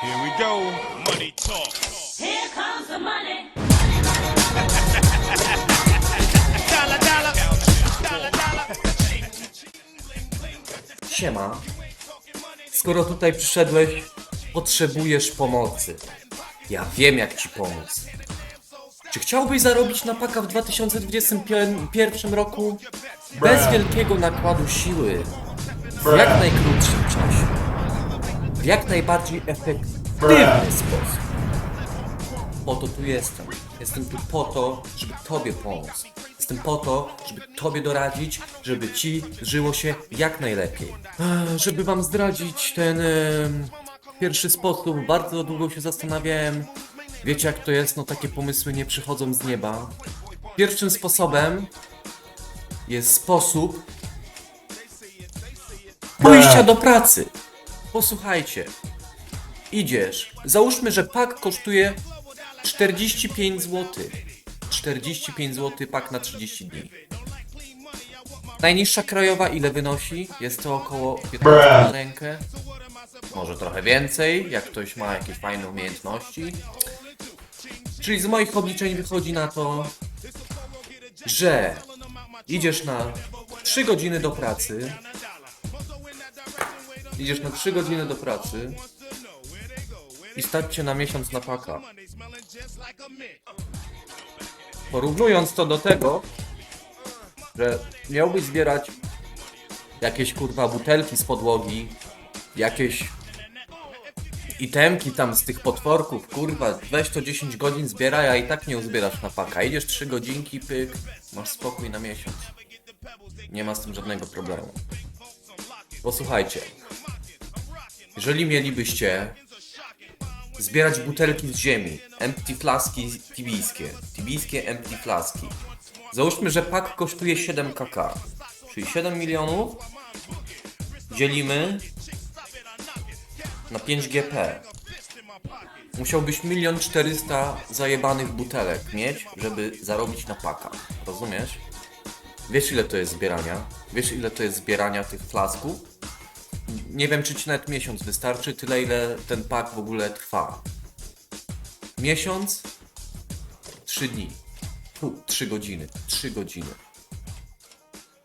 Here we go. Money talk. Here comes the money. Dollar, dollar. Dollar, dollar. Siema. Skoro tutaj przyszedłeś, potrzebujesz pomocy. Ja wiem jak ci pomóc. Czy chciałbyś zarobić na paka w 2021 roku bez wielkiego nakładu siły, w jak najkrótszym czasie, w jak najbardziej efektywny sposób? Po to tu jestem. Jestem tu po to, żeby Tobie pomóc. Jestem po to, żeby Tobie doradzić, żeby Ci żyło się jak najlepiej. Żeby Wam zdradzić ten em, pierwszy sposób, bardzo długo się zastanawiałem. Wiecie jak to jest, no takie pomysły nie przychodzą z nieba. Pierwszym sposobem jest sposób pójścia do pracy. Posłuchajcie, idziesz. Załóżmy, że pak kosztuje 45 zł. 45 zł pak na 30 dni. Najniższa krajowa ile wynosi? Jest to około 15 na rękę. Może trochę więcej, jak ktoś ma jakieś fajne umiejętności. Czyli z moich obliczeń wychodzi na to, że idziesz na 3 godziny do pracy. Idziesz na 3 godziny do pracy i stać cię na miesiąc na paka. Porównując to do tego, że miałbyś zbierać jakieś kurwa butelki z podłogi, jakieś itemki tam z tych potworków, kurwa, weź to 10 godzin zbieraj, a i tak nie uzbierasz na paka. Idziesz 3 godzinki, pyk, masz spokój na miesiąc. Nie ma z tym żadnego problemu. Posłuchajcie. Jeżeli mielibyście zbierać butelki z ziemi, empty flaski tibijskie, tibijskie empty flaski. Załóżmy, że pak kosztuje 7 kk, czyli 7 milionów dzielimy na 5 GP. Musiałbyś milion 400 zajebanych butelek mieć, żeby zarobić na paka. Rozumiesz? Wiesz ile to jest zbierania? Wiesz ile to jest zbierania tych flasków? Nie wiem, czy ci nawet miesiąc wystarczy, tyle ile ten pak w ogóle trwa. Miesiąc, trzy dni. Fu, trzy godziny. Trzy godziny.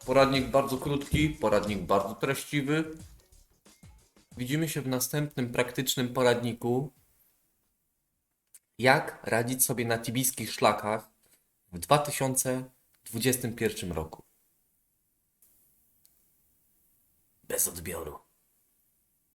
Poradnik bardzo krótki, poradnik bardzo treściwy. Widzimy się w następnym praktycznym poradniku. Jak radzić sobie na tibijskich szlakach w 2021 roku. Bez odbioru.